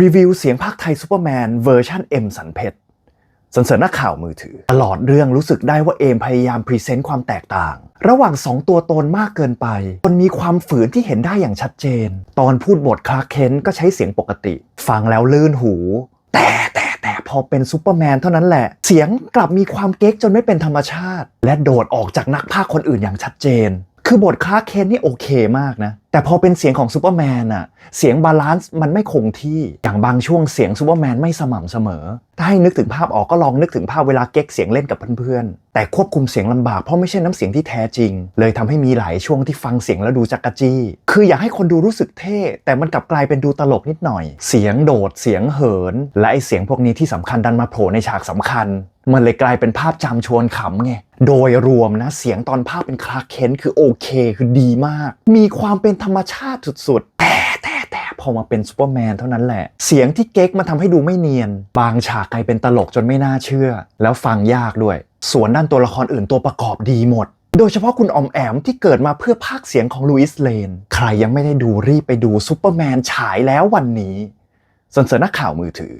รีวิวเสียงภาคไทยซูเปอร์แมนเวอร์ชันเอ็มสันเพชรสันเสริญนักข่าวมือถือ ตลอดเรื่องรู้สึกได้ว่าเอมพยายามพรีเซนต์ความแตกต่าง ระหว่างสองตัวตนมากเกินไปมันมีความฝืนที่เห็นได้อย่างชัดเจน ตอนพูดบทคลาร์เคนก็ใช้เสียงปกติ ฟังแล้วลื่นหู แต่แต่แต่พอเป็นซูเปอร์แมนเท่านั้นแหละ เสียงกลับมีความเก๊กจนไม่เป็นธรรมชาติ และโดดออกจากนักพากย์คนอื่นอย่างชัดเจน คือบทคลาเคนนี่โอเคมากนะ แต่พอเป็นเสียงของซูเปอร์แมนอะเสียงบาลานซ์มันไม่คงที่ อย่างบางช่วงเสียงซูเปอร์แมนไม่สม่ำเสมอ ถ้าให้นึกถึงภาพออกก็ลองนึกถึงภาพเวลาเก๊กเสียงเล่นกับเพื่อนๆ แต่ควบคุมเสียงลำบากเพราะไม่ใช่น้ำเสียงที่แท้จริง เลยทำให้มีหลายช่วงที่ฟังเสียงแล้วดูจักกะจี้ คืออยากให้คนดูรู้สึกเท่ แต่มันกลับกลายเป็นดูตลกนิดหน่อย เสียงโดดเสียงเหิน และไอเสียงพวกนี้ที่สำคัญดันมาโผล่ในฉากสำคัญ มันเลยกลายเป็นภาพจำชวนขำไง โดยรวมนะเสียงตอนภาพเป็นคลาร์เคนคือโอเค คือดีมาก มีความเป็นธรรมชาติสุดๆ แต่แต่แต่พอมาเป็นซูเปอร์แมนเท่านั้นแหละ เสียงที่เก๊กมันทำให้ดูไม่เนียน บางฉากกลายเป็นตลกจนไม่น่าเชื่อ แล้วฟังยากด้วย ส่วนด้านตัวละครอื่นตัวประกอบดีหมดโดยเฉพาะคุณอมแอมที่เกิดมาเพื่อพากเสียงของลูอิสเลน ใครยังไม่ได้ดูรีบไปดูซูเปอร์แมนฉายแล้ววันนี้สนเสริญนักข่าวมือถือ